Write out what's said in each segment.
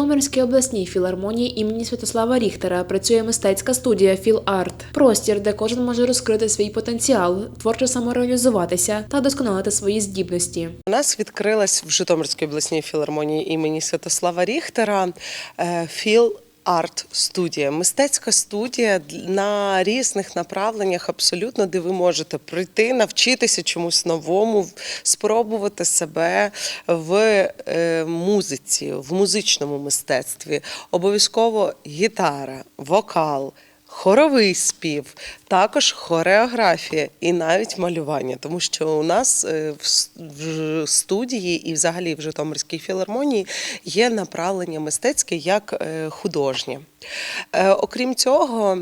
У Житомирській обласній філармонії імені Святослава Ріхтера працює мистецька студія «Філ-Арт» – простір, де кожен може розкрити свій потенціал, творчо самореалізуватися та досконалити свої здібності. У нас відкрилась в Житомирській обласній філармонії імені Святослава Ріхтера е, філ. Арт студія, мистецька студія на різних направленнях, абсолютно, де ви можете прийти, навчитися чомусь новому, спробувати себе в е, музиці, в музичному мистецтві. Обов'язково гітара, вокал, хоровий спів, також хореографія і навіть малювання, тому що у нас е, в студії і взагалі в Житомирській філармонії є направлення мистецьке як е, художнє. Е, Окрім цього,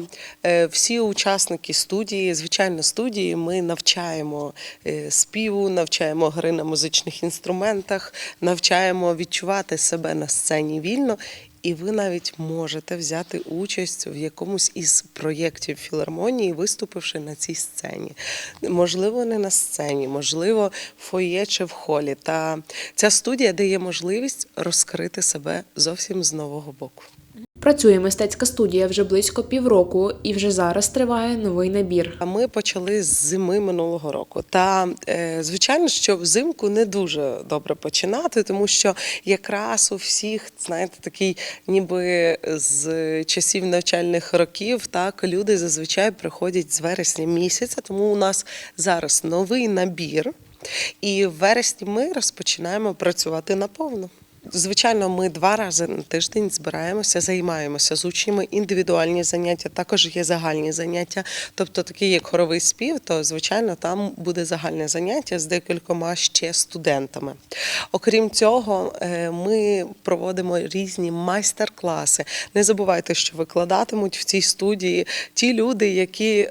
всі учасники студії, звичайно, студії, ми навчаємо співу, навчаємо гри на музичних інструментах, навчаємо відчувати себе на сцені вільно. І ви навіть можете взяти участь в якомусь із проєктів філармонії, виступивши на цій сцені. Можливо, не на сцені, можливо, в фоє чи в холі. Та ця студія дає можливість розкрити себе зовсім з нового боку. Працює мистецька студія вже близько півроку, і вже зараз триває новий набір. Ми почали з зими минулого року. Та е, звичайно, що взимку не дуже добре починати, тому що якраз у всіх, знаєте, такий, ніби з часів навчальних років, так люди зазвичай приходять з вересня місяця. Тому у нас зараз новий набір, і в вересні ми розпочинаємо працювати наповну. Звичайно, ми два рази на тиждень збираємося, займаємося з учнями. Індивідуальні заняття, також є загальні заняття. Тобто, такі як хоровий спів, то звичайно там буде загальне заняття з декількома ще студентами. Окрім цього, е, ми проводимо різні майстер-класи. Не забувайте, що викладатимуть в цій студії ті люди, які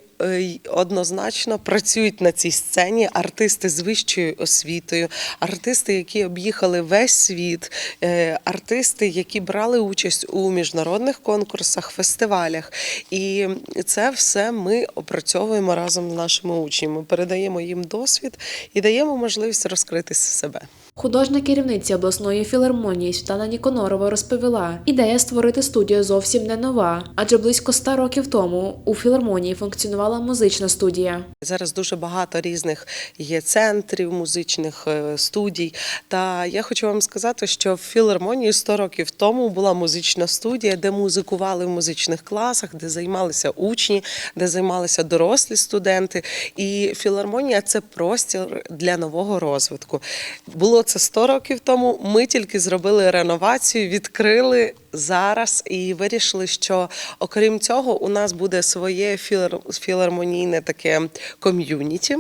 однозначно працюють на цій сцені, артисти з вищою освітою, артисти, які об'їхали весь світ, е, артисти, які брали участь у міжнародних конкурсах, фестивалях. І це все ми опрацьовуємо разом з нашими учнями, передаємо їм досвід і даємо можливість розкрити себе. Художня керівниця обласної філармонії Світлана Ніконорова розповіла, ідея створити студію зовсім не нова, адже близько ста років тому у філармонії функціонувала музична студія. Зараз дуже багато різних є центрів музичних е, студій. Та я хочу вам сказати, що в філармонії 100 років тому була музична студія, де музикували в музичних класах, де займалися учні, де займалися дорослі студенти. І філармонія це простір для нового розвитку. Було це 100 років тому. Ми тільки зробили реновацію, відкрили зараз і вирішили, що окрім цього, у нас буде своє філар- філармонійне таке ком'юніті,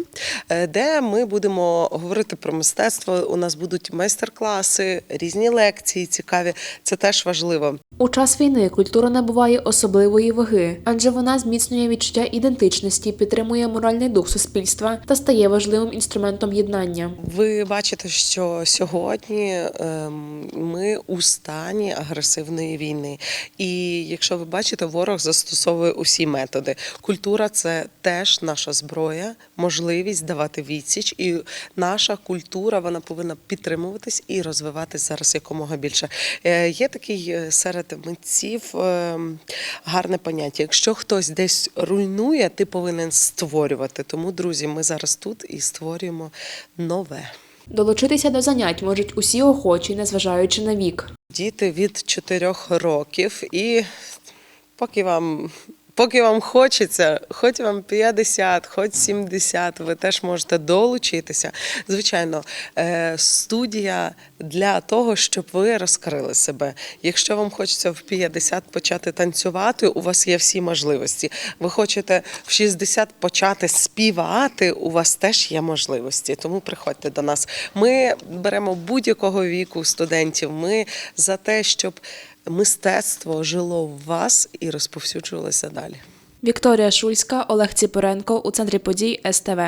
е, де ми будемо говорити про мистецтво. У нас будуть майстер-класи, різні лекції цікаві. Це теж важливо. У час війни культура набуває особливої ваги, адже вона зміцнює відчуття ідентичності, підтримує моральний дух суспільства та стає важливим інструментом єднання. Ви бачите, що сьогодні ем, ми у стані агресивної війни. І якщо ви бачите, ворог застосовує усі методи. Культура це теж наша зброя, можливість давати відсіч. І наша культура вона повинна підтримуватись і розвиватись зараз якомога більше. Е, Є такий е, серед митців ем, гарне поняття. Якщо хтось десь руйнує, ти повинен створювати. Тому, друзі, ми зараз тут і створюємо нове. Долучитися до занять можуть усі охочі, незважаючи на вік. Діти від 4 років, і поки вам. Поки вам хочеться, хоч вам 50, хоч 70, ви теж можете долучитися. Звичайно, е, студія для того, щоб ви розкрили себе. Якщо вам хочеться в 50 почати танцювати, у вас є всі можливості. Ви хочете в 60 почати співати, у вас теж є можливості. Тому приходьте до нас. Ми беремо будь-якого віку студентів. Ми за те, щоб мистецтво жило в вас і розповсюджувалося далі. Вікторія Шульська, Олег Ціпоренко у центрі подій СТВ.